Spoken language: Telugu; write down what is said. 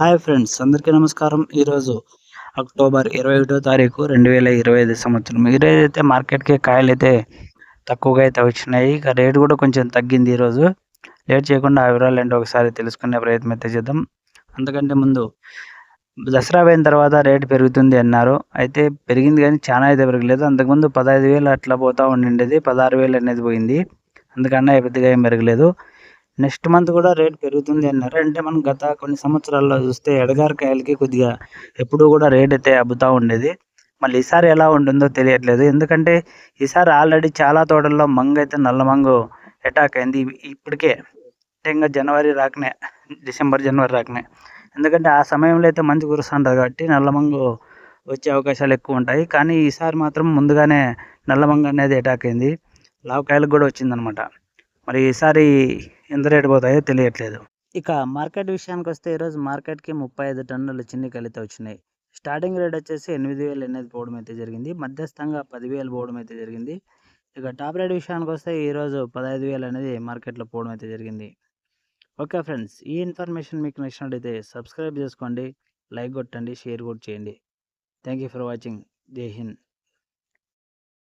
హాయ్ ఫ్రెండ్స్ అందరికీ నమస్కారం. ఈరోజు అక్టోబర్ ఇరవై ఒకటో తారీఖు రెండు వేల ఇరవై ఐదు సంవత్సరం. ఈరోజైతే అయితే మార్కెట్కి కాయలు అయితే తక్కువగా అయితే వచ్చినాయి. ఇక రేటు కూడా కొంచెం తగ్గింది ఈరోజు. లేట్ చేయకుండా ఆ వివరాలు ఏంటో ఒకసారి తెలుసుకునే ప్రయత్నం అయితే చేద్దాం. అందుకంటే ముందు దసరా పోయిన తర్వాత రేటు పెరుగుతుంది అన్నారు. అయితే పెరిగింది కానీ చాలా అయితే పెరగలేదు. అంతకుముందు పదహైదు వేలు అట్లా పోతూ ఉండిండేది. పదహారు వేలు అనేది పోయింది. అందుకన్నా పెద్దగా ఏం పెరగలేదు. నెక్స్ట్ మంత్ కూడా రేట్ పెరుగుతుంది అన్నారు. అంటే మనం గత కొన్ని సంవత్సరాల్లో చూస్తే ఎడగారు కాయలకి కొద్దిగా ఎప్పుడూ కూడా రేట్ అయితే అబ్బుతూ ఉండేది. మళ్ళీ ఈసారి ఎలా ఉంటుందో తెలియట్లేదు. ఎందుకంటే ఈసారి ఆల్రెడీ చాలా తోటల్లో మంగ అయితే నల్ల మంగు అటాక్ అయింది. ఇప్పటికే అంటే ఇంకా జనవరి రాకనే డిసెంబర్ జనవరి రాకనే. ఎందుకంటే ఆ సమయంలో అయితే మంచి కురుస్తుంటుంది కాబట్టి నల్లమంగు వచ్చే అవకాశాలు ఎక్కువ ఉంటాయి. కానీ ఈసారి మాత్రం ముందుగానే నల్లమంగ అనేది అటాక్ అయింది. లావకాయలకు కూడా వచ్చిందనమాట మరి ఈసారి ఎంత రేటు పోతాయో తెలియట్లేదు. ఇక మార్కెట్ విషయానికి వస్తే ఈరోజు మార్కెట్కి ముప్పై ఐదు టన్నులు చిన్ని కలితే వచ్చినాయి. స్టార్టింగ్ రేట్ వచ్చేసి ఎనిమిది వేలు అనేది పోవడం అయితే జరిగింది. మధ్యస్థంగా పదివేలు పోవడం అయితే జరిగింది. ఇక టాప్ రేట్ విషయానికి వస్తే ఈరోజు పదహైదు వేలు అనేది మార్కెట్లో పోవడం అయితే జరిగింది. ఓకే ఫ్రెండ్స్ ఈ ఇన్ఫర్మేషన్ మీకు నచ్చినట్టయితే సబ్స్క్రైబ్ చేసుకోండి లైక్ కొట్టండి షేర్ కూడా చేయండి. Thank you for watching. జై హింద్.